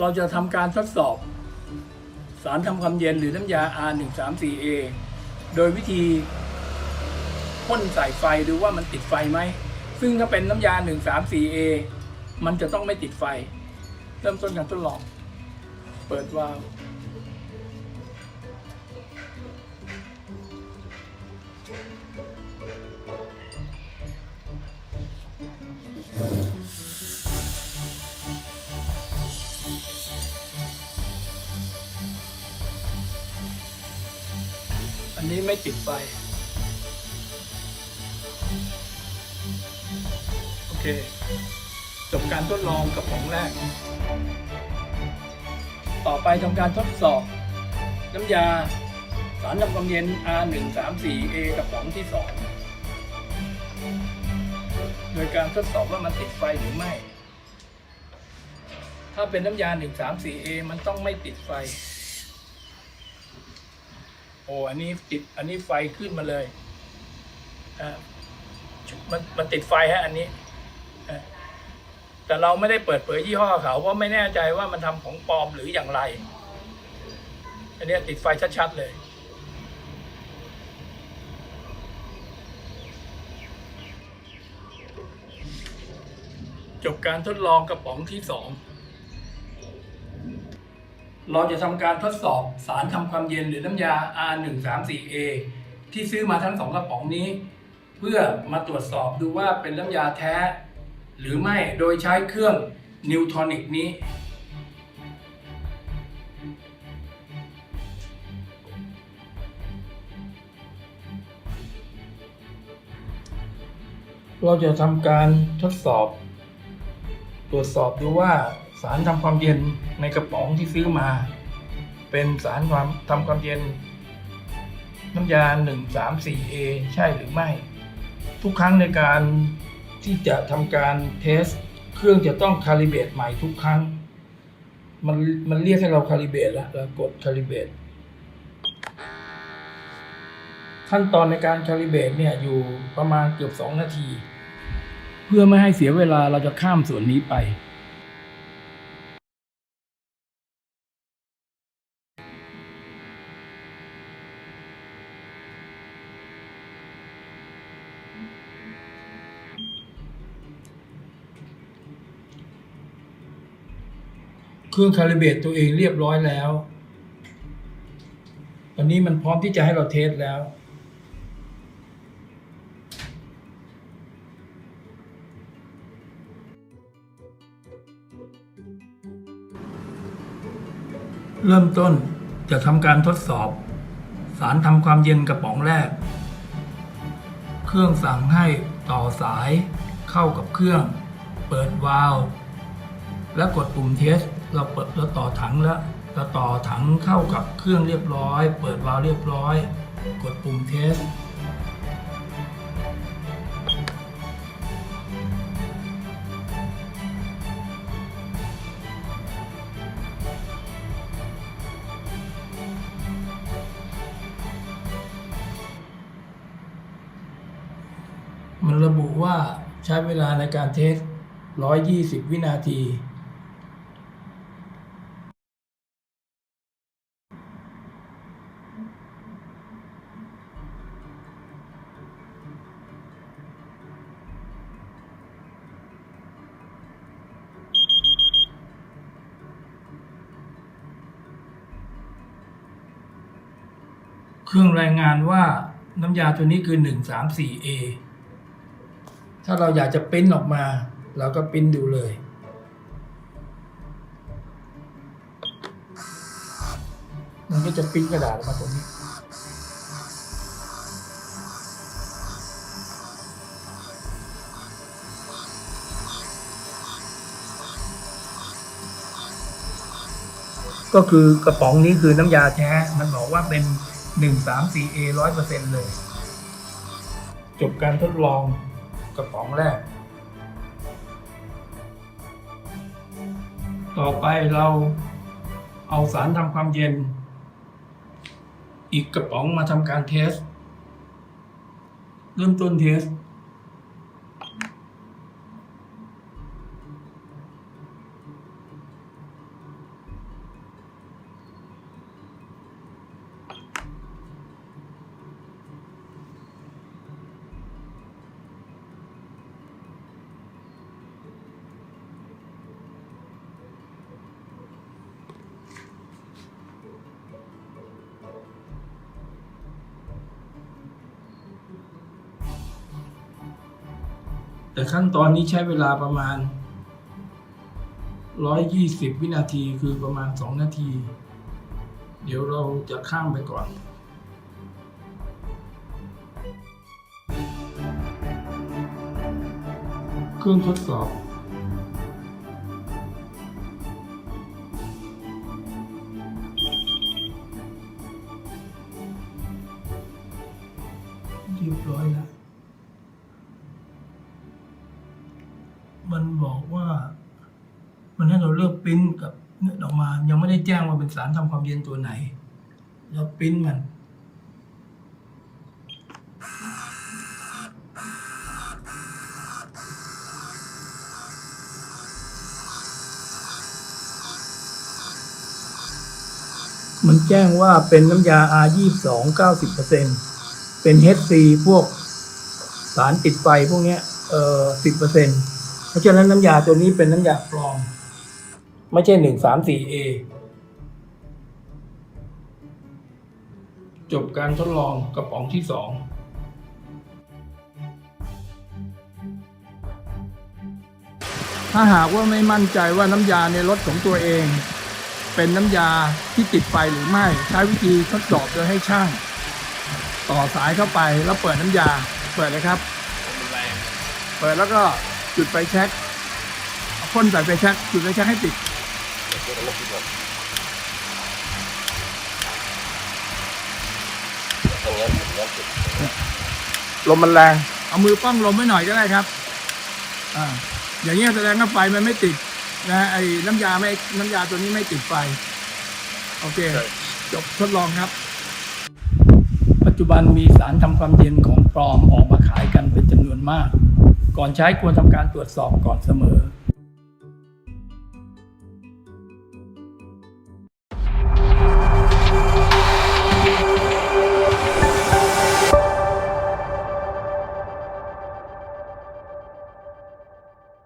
เราจะทำการทดสอบ สารทำความเย็นหรือน้ำยา R134A โดยวิธีพ่นใส่ไฟดูว่ามันติดไฟไหม ซึ่งถ้าเป็นน้ำยา 134A มันจะต้องไม่ติดไฟ เริ่มต้นการทดลอง เปิดวาล์ว นี้ไม่ติดไฟ โอเค จบการทดลองกระป๋องแรก ต่อไปทำการทดสอบ น้ำยาสารทำความเย็น R134A กระป๋องที่ 2 โดยการทดสอบว่ามันติดไฟหรือไม่ ถ้าเป็นน้ำยา 134A มันต้องไม่ติดไฟ อ้อันนี้ติดอันนี้ไฟขึ้นมาเลยอะมันมันติดไฟฮะอันนี้แต่เราไม่ได้เปิดเผยยี่ห้อเขาเพราะไม่แน่ใจว่ามันทำของปลอมหรืออย่างไร อันนี้ติดไฟชัดๆเลยจบการทดลองกระป๋องที่สอง เราจะทำการทดสอบสารทำความเย็นหรือน้ำยา R134A ที่ซื้อมาทั้งสองกระป๋องนี้ เพื่อมาตรวจสอบดูว่าเป็นน้ำยาแท้ หรือไม่โดยใช้เครื่องนิวทรอนิกนี้ เราจะทำการทดสอบ ตรวจสอบดูว่า สารทำความเย็นในกระป๋องที่ซื้อมา เป็นสารความทำความเย็น น้ำยา 134A ใช่หรือไม่ ทุกครั้งในการที่จะทำการเทส เครื่องจะต้องคาลิเบตใหม่ทุกครั้ง มันมันเรียกให้เราคาลิเบตแล้วเรากดคาลิเบตขั้นตอนในการคาลิเบตเนี่ยอยู่ประมาณเกือบ 2 นาที เพื่อไม่ให้เสียเวลาเราจะข้ามส่วนนี้ไป เครื่องคาลิเบตตัวเองเรียบร้อยแล้วตอนนี้มันพร้อมที่จะให้เราเทสแล้ว เริ่มต้นจะทำการทดสอบ สารทำความเย็นกระป๋องแรก เครื่องสั่งให้ต่อสายเข้ากับเครื่อง เปิดวาล์วและกดปุ่มเทส เราเปิดเราต่อถังแล้วเราต่อถังเข้ากับเครื่องเรียบร้อย เปิดวาล์วเรียบร้อย กดปุ่มเทสมันระบุว่าใช้เวลาในการเทส 120 วินาที เครื่องรายงานว่าน้ำยาตัวนี้คือ 134A ถ้าเราอยากจะปริ้นออกมา เราก็ปริ้นดูเลย มันก็จะปริ้นกระดาษออกมาตรงนี้ก็คือกระป๋องนี้คือน้ำยาแท้ มันบอกว่าเป็น 134A ร้อยเปอร์เซ็นต์เลย จบการทดลองกระป๋องแรก ต่อไปเราเอาสารทำความเย็น อีกกระป๋องมาทำการเทส เริ่มต้นเทส แต่ขั้นตอนนี้ใช้เวลาประมาณ 120 วินาทีคือประมาณ 2 นาที เดี๋ยวเราจะข้ามไปก่อนเครื่องทดสอบ เรียบร้อยแล้ว ให้เราเลือกปริ้นกับเนื้อออกมา ยังไม่ได้แจ้งว่าเป็นสารทำความเย็นตัวไหนแล้วปริ้นมัน มันแจ้งว่าเป็นน้ำยา R22 90%เป็น HC พวกสารติดไฟพวกนี้เอ่อ10%เพราะฉะนั้นน้ำยาตัวนี้เป็นน้ำยาปลอม ไม่ใช่ 134A จบการทดลองกระป๋องที่สองถ้าหากว่าไม่มั่นใจว่าน้ำยาในรถของตัวเอง เป็นน้ำยาที่ติดไฟหรือไม่ ใช้วิธีทดสอบโดยให้ช่าง ต่อสายเข้าไปแล้วเปิดน้ำยา เปิดเลยครับ เปิดแล้วก็จุดไฟแช็กเอาพ่นใส่ไฟแช็กจุดไฟแช็กให้ติ ดลมมันแรง เอามือป้องลมไว้หน่อยก็ได้ครับ อ่า อย่างเงี้ยแสดงว่าไฟมันไม่ติดนะไอ้น้ำยาไม่น้ำยาตัวนี้ไม่ติดไฟ โอเค จบทดลองครับ ปัจจุบันมีสารทำความเย็นของปลอมออกมาขายกันเป็นจำนวนมาก ก่อนใช้ควรทำการตรวจสอบก่อนเสมอ